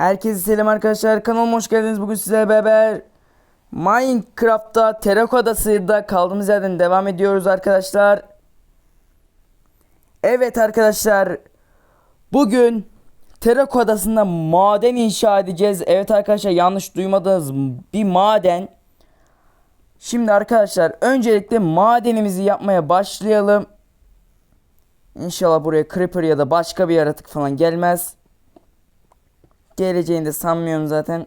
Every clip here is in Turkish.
Herkese selam arkadaşlar. Kanalıma hoş geldiniz. Bugün sizlerle beraber Minecraft'ta Terak Adası'da kaldığımız yerden devam ediyoruz arkadaşlar. Evet arkadaşlar. Bugün Terak Adası'nda maden inşa edeceğiz. Evet arkadaşlar yanlış duymadığınız bir maden. Şimdi arkadaşlar öncelikle madenimizi yapmaya başlayalım. İnşallah buraya creeper ya da başka bir yaratık falan gelmez. Geleceğini de sanmıyorum zaten.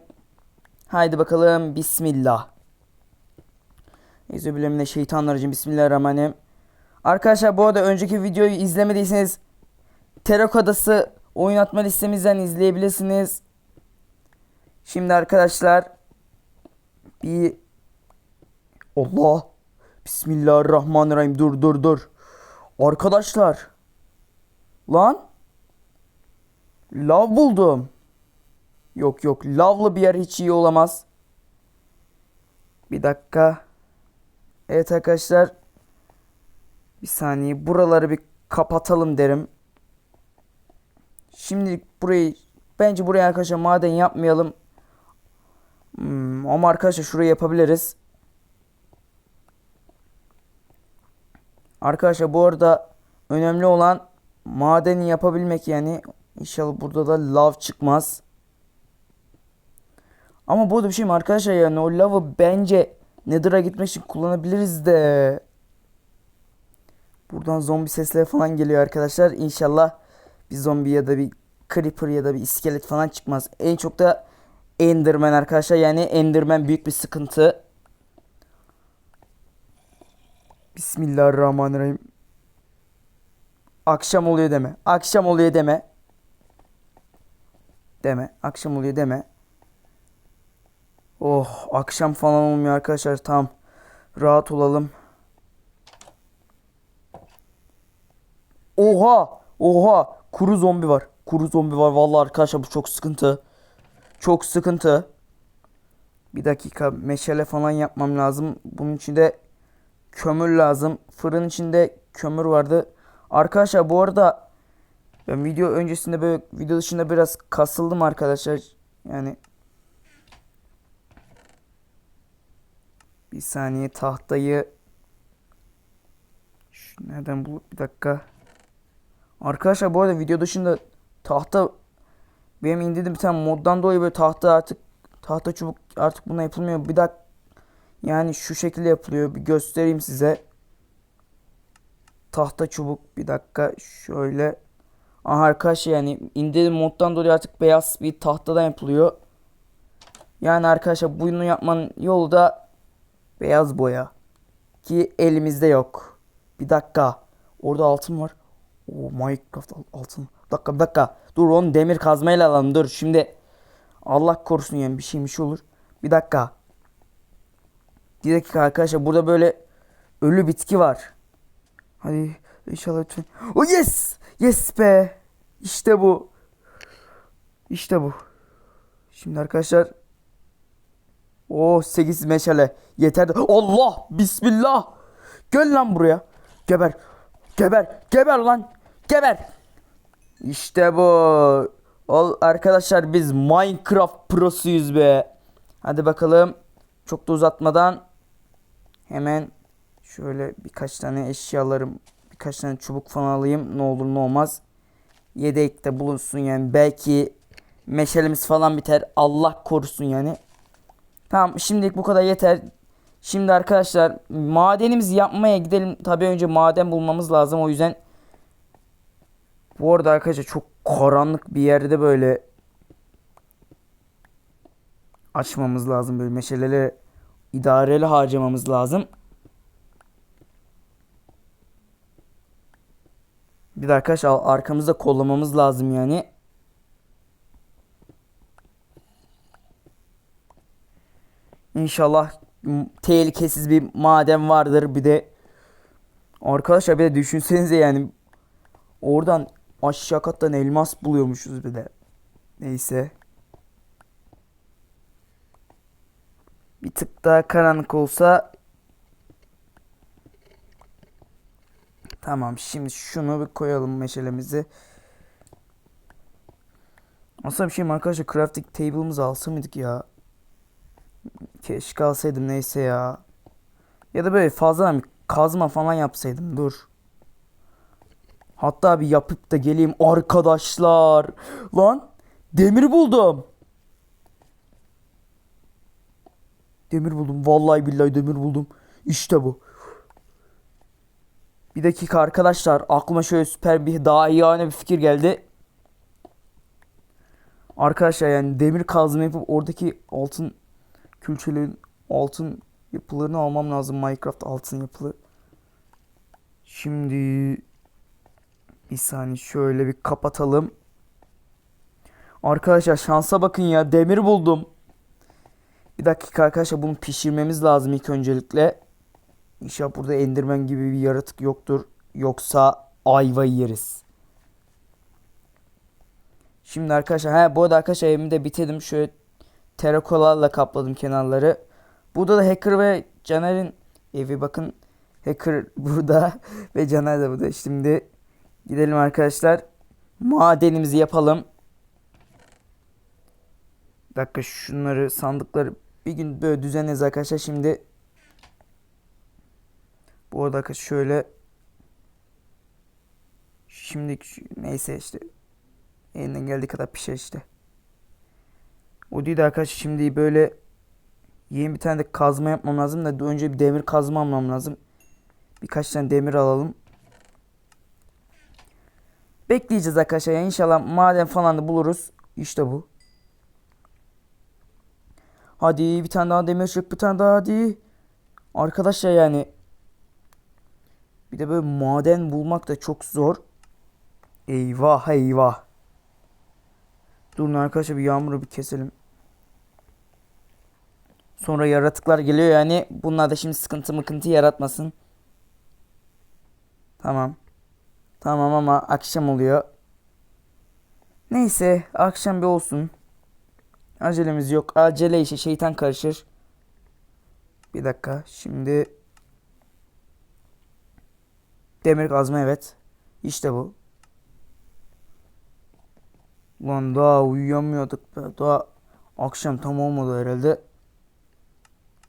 Haydi bakalım bismillah. Euzubillahimine şeytanlarcım bismillahirrahmanirrahim. Arkadaşlar bu arada önceki videoyu izlemediyseniz Terak Adası oyun atma listemizden izleyebilirsiniz. Şimdi arkadaşlar bir Allah Bismillahirrahmanirrahim dur dur dur. Arkadaşlar lan lav buldum. Yok yok lavlı bir yer hiç iyi olamaz. Bir dakika. Evet arkadaşlar. Bir saniye buraları bir kapatalım derim. Şimdilik burayı bence buraya arkadaşlar maden yapmayalım. Hmm, ama arkadaşlar şurayı yapabiliriz. Arkadaşlar bu arada önemli olan madeni yapabilmek yani. İnşallah burada da lav çıkmaz. Ama burada bir şey mi arkadaşlar yani o lavı bence Nether'a gitmek için kullanabiliriz de. Buradan zombi sesleri falan geliyor arkadaşlar. İnşallah bir zombi ya da bir creeper ya da bir iskelet falan çıkmaz. En çok da Enderman arkadaşlar. Yani Enderman büyük bir sıkıntı. Bismillahirrahmanirrahim. Akşam oluyor deme. Akşam oluyor deme. Deme. Akşam oluyor deme. Oh akşam falan olmuyor arkadaşlar. Tamam. Rahat olalım. Oha! Oha! Kuru zombi var. Kuru zombi var. Vallahi arkadaşlar bu çok sıkıntı. Çok sıkıntı. Bir dakika meşale falan yapmam lazım. Bunun için de kömür lazım. Fırın içinde kömür vardı. Arkadaşlar bu arada ben video öncesinde böyle video dışında biraz kasıldım arkadaşlar. Yani bir saniye tahtayı Şu nereden bulup bir dakika. Arkadaşlar bu arada video dışında tahta benim indirdim bir tane moddan dolayı böyle tahta artık tahta çubuk artık buna yapılmıyor. Bir dakika yani şu şekilde yapılıyor. Bir göstereyim size. Tahta çubuk bir dakika şöyle. Aha arkadaşlar yani indirdim moddan dolayı artık beyaz bir tahtadan yapılıyor. Yani arkadaşlar bunu yapmanın yolu da beyaz boya. Ki elimizde yok. Bir dakika. Orada altın var. Oo Minecraft al- altın. Bir dakika bir dakika. Dur onu demir kazmayla alalım dur. Şimdi Allah korusun yani bir şeymiş olur. Bir dakika. Bir dakika arkadaşlar burada böyle ölü bitki var. Hadi inşallah lütfen. Oh yes! Yes be! İşte bu. İşte bu. Şimdi arkadaşlar o 8 meşale yeter. Allah! Bismillah! Gel lan buraya. Geber. Geber. Geber lan. Geber. İşte bu. Ol arkadaşlar biz Minecraft prosuyuz be. Hadi bakalım. Çok da uzatmadan hemen şöyle birkaç tane eşyalarım, birkaç tane çubuk falan alayım. Ne olur ne olmaz. Yedekte bulunsun yani. Belki meşalemiz falan biter. Allah korusun yani. Tamam şimdilik bu kadar yeter. Şimdi arkadaşlar madenimizi yapmaya gidelim. Tabii önce maden bulmamız lazım. O yüzden bu arada arkadaşlar çok karanlık bir yerde böyle açmamız lazım. Böyle meşaleleri idareli harcamamız lazım. Bir de arkadaşlar arkamızda kollamamız lazım yani. İnşallah tehlikesiz bir maden vardır. Bir de arkadaşlar bir de düşünsenize yani oradan aşağı kattan elmas buluyormuşuz bir de. Neyse. Bir tık daha karanlık olsa Tamam şimdi şunu bir koyalım meşalemizi. Aslında bir şey mi arkadaşlar crafting table'ımızı alsa mıydık ya? Keşke alsaydım neyse ya. Ya da böyle fazla bir kazma falan yapsaydım dur. Hatta bir yapıp da geleyim arkadaşlar. Lan demir buldum. Demir buldum. Vallahi billahi demir buldum. İşte bu. Bir dakika arkadaşlar. Aklıma şöyle süper bir daha iyi bir fikir geldi. Arkadaşlar yani demir kazma yapıp oradaki altın külçelerin altın yapılarını almam lazım. Minecraft altın yapılı. Şimdi bir saniye şöyle bir kapatalım. Arkadaşlar şansa bakın ya demir buldum. Bir dakika arkadaşlar bunu pişirmemiz lazım ilk öncelikle. İnşallah burada enderman gibi bir yaratık yoktur. Yoksa ayva yeriz. Şimdi arkadaşlar he bu arada arkadaşlar evimi de bitirdim. Şöyle terakolarla kapladım kenarları. Burada da Hacker ve Caner'in evi bakın. Hacker burada ve Caner de burada. Şimdi gidelim arkadaşlar. Madenimizi yapalım. Bir dakika şunları sandıkları bir gün böyle düzenleriz arkadaşlar. Şimdi bu arada şöyle şimdi neyse işte elinden geldiği kadar pişer işte. O değil de arkadaşlar şimdi böyle yeni bir tane de kazma yapmam lazım da önce bir demir kazma almam lazım. Birkaç tane demir alalım. Bekleyeceğiz arkadaşlar. Yani inşallah maden falan da buluruz. İşte bu. Hadi bir tane daha demir çık bir tane daha hadi. Arkadaşlar yani bir de böyle maden bulmak da çok zor. Eyvah eyvah. Durun arkadaşlar bir yağmuru bir keselim. Sonra yaratıklar geliyor yani. Bunlar da şimdi sıkıntı mıkıntı yaratmasın. Tamam. Tamam ama akşam oluyor. Neyse akşam bir olsun. Acelemiz yok. Acele işe şeytan karışır. Bir dakika. Şimdi demir kazma evet. İşte bu. Ulan daha uyuyamıyorduk. Daha akşam tam olmadı herhalde.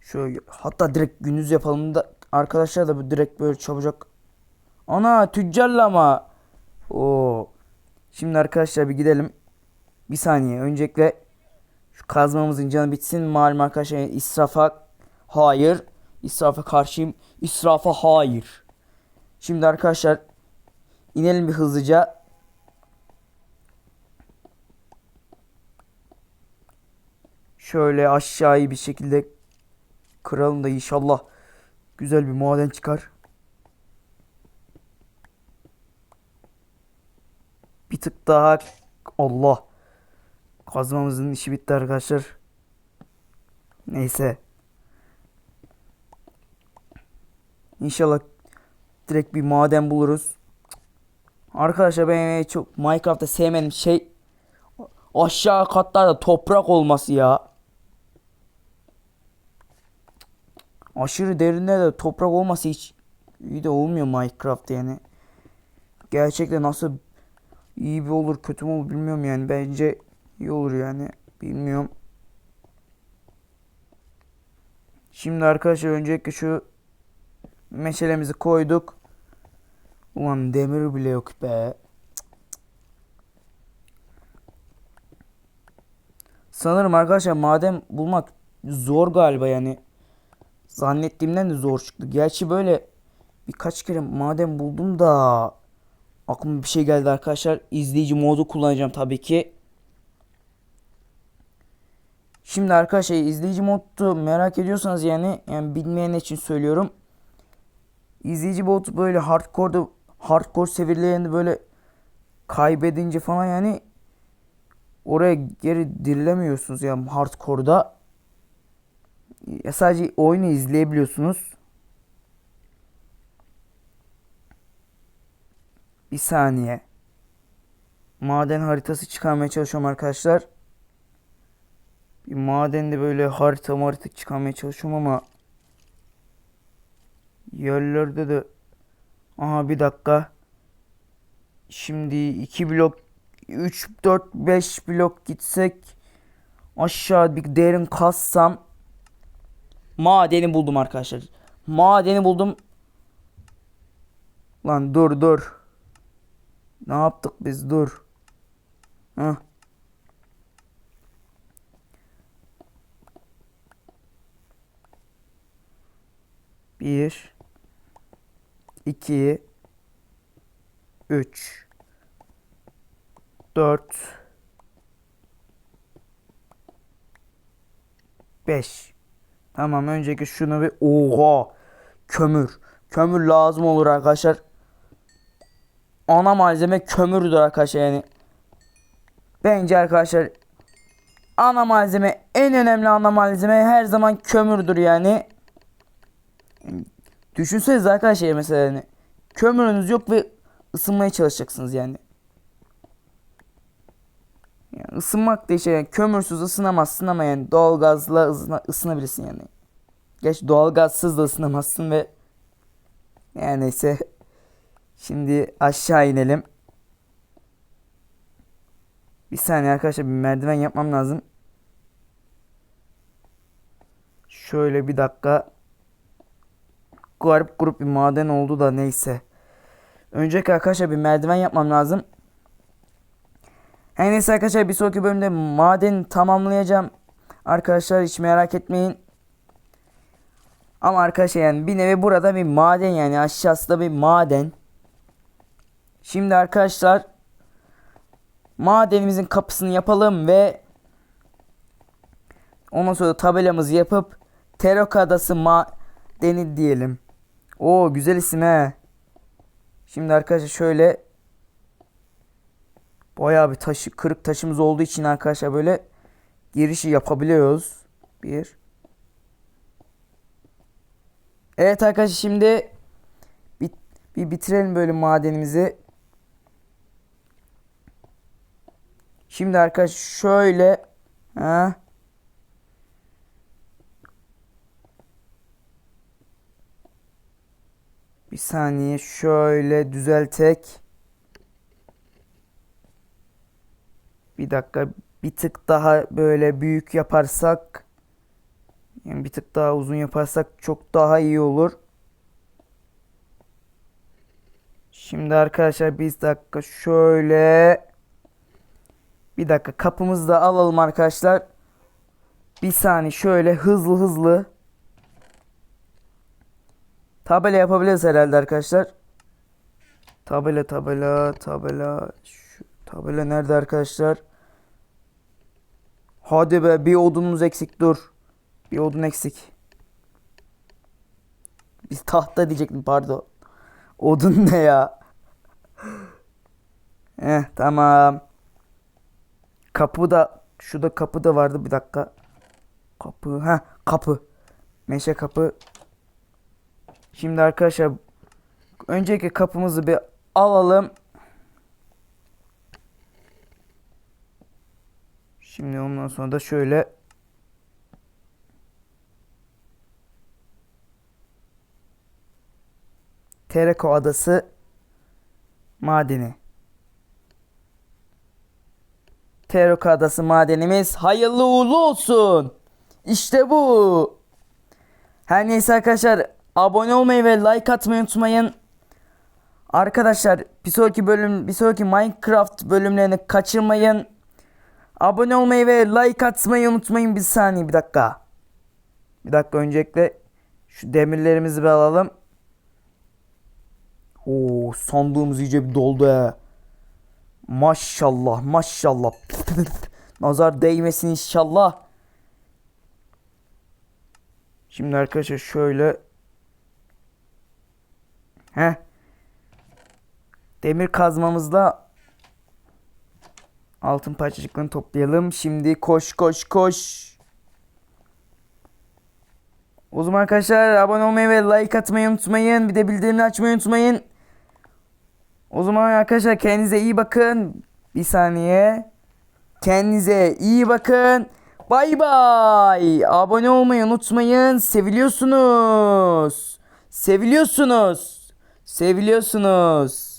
Şöyle hatta direkt gündüz yapalım da arkadaşlar da bu direkt böyle çabucak. Ana tüccarla ama. Oo. Şimdi arkadaşlar bir gidelim. Bir saniye. Öncelikle şu kazmamızın canı bitsin. Malum arkadaşlar israfa hayır. İsrafa karşıyım. İsrafa hayır. Şimdi arkadaşlar inelim bir hızlıca. Şöyle aşağıyı bir şekilde kıralım da inşallah güzel bir maden çıkar. Bir tık daha Allah kazmamızın işi bitti arkadaşlar. Neyse. İnşallah direkt bir maden buluruz. Arkadaşlar ben çok Minecraft'ta sevmedim şey aşağı katlarda toprak olması ya. Aşırı derinde de toprak olması hiç iyi de olmuyor Minecraft yani. Gerçekten nasıl iyi bir olur kötü mü olur bilmiyorum yani. Bence iyi olur yani. Bilmiyorum. Şimdi arkadaşlar öncelikle şu meşalemizi koyduk. Ulan demir bile yok be. Sanırım arkadaşlar maden bulmak zor galiba yani. Zannettiğimden de zor çıktı. Gerçi böyle birkaç kere maden buldum da aklıma bir şey geldi arkadaşlar. İzleyici modu kullanacağım tabii ki. Şimdi arkadaşlar izleyici modu merak ediyorsanız yani yani bilmeyen için söylüyorum. İzleyici modu böyle hardcore'da hardcore seviyelerinde böyle kaybedince falan yani oraya geri dirilemiyorsunuz yani hardcore'da. Sadece oyunu izleyebiliyorsunuz. Bir saniye. Maden haritası çıkarmaya çalışıyorum arkadaşlar. Bir madende böyle harita harita çıkarmaya çalışıyorum ama yerlerde de aha bir dakika. Şimdi iki blok 3 4 5 blok gitsek aşağı bir derin kassam madeni buldum arkadaşlar. Madeni buldum. Lan dur dur. Ne yaptık biz dur. Heh. Bir, iki, üç, dört, beş. Tamam önceki şunu bir oha kömür. Kömür lazım olur arkadaşlar. Ana malzeme kömürdür arkadaşlar yani. Bence arkadaşlar ana malzeme en önemli ana malzeme her zaman kömürdür yani. Düşünsenize arkadaşlar mesela yani kömürünüz yok ve ısınmaya çalışacaksınız yani. Yani ısınmak da işte yani kömürsüz ısınamazsın ama yani doğalgazla ısına, ısınabilirsin yani. Geç doğalgazsız da ısınamazsın ve yani neyse. Şimdi aşağı inelim. Bir saniye arkadaşlar bir merdiven yapmam lazım. Şöyle bir dakika. Garip grup bir maden oldu da neyse. Önceki arkadaşlar bir merdiven yapmam lazım. Her neyse arkadaşlar bir sonraki bölümde madeni tamamlayacağım. Arkadaşlar hiç merak etmeyin. Ama arkadaşlar yani bir nevi burada bir maden yani aşağısı da bir maden. Şimdi arkadaşlar madenimizin kapısını yapalım ve ondan sonra tabelamızı yapıp Terok Adası madeni diyelim. Oo güzel isim he. Şimdi arkadaşlar şöyle bayağı bir taşı kırık taşımız olduğu için arkadaşlar böyle girişi yapabiliyoruz. Bir. Evet arkadaşlar şimdi bir, bir bitirelim böyle madenimizi. Şimdi arkadaşlar şöyle ha Bir saniye şöyle düzeltek. Bir dakika bir tık daha böyle büyük yaparsak yani bir tık daha uzun yaparsak çok daha iyi olur. Şimdi arkadaşlar bir dakika şöyle bir dakika kapımızı da alalım arkadaşlar. Bir saniye şöyle hızlı hızlı tabela yapabiliriz herhalde arkadaşlar. Tabela tabela tabela tabela nerede arkadaşlar? Hadi be bir odunumuz eksik dur. Bir odun eksik. Biz tahta diyecektim pardon. Odun ne ya? Eh tamam. Kapı da şurada kapı da vardı bir dakika. Kapı ha kapı. Meşe kapı. Şimdi arkadaşlar önceki kapımızı bir alalım. Şimdi ondan sonra da şöyle Tereko Adası madeni. Teroko Adası madenimiz hayırlı uğurlu olsun. İşte bu. Her neyse arkadaşlar abone olmayı ve like atmayı unutmayın. Arkadaşlar bir sonraki bölüm bir sonraki Minecraft bölümlerini kaçırmayın. Abone olmayı ve like atmayı unutmayın bir saniye bir dakika. Bir dakika öncelikle şu demirlerimizi bir alalım. Oo sandığımız iyice bir doldu he. Maşallah maşallah. Nazar değmesin inşallah. Şimdi arkadaşlar şöyle. He. Demir kazmamızla altın parçacıklarını toplayalım. Şimdi koş koş koş. O zaman arkadaşlar abone olmayı ve like atmayı unutmayın. Bir de bildirimleri açmayı unutmayın. O zaman arkadaşlar kendinize iyi bakın. Bir saniye. Kendinize iyi bakın. Bay bay. Abone olmayı unutmayın. Seviliyorsunuz. Seviliyorsunuz. Seviliyorsunuz.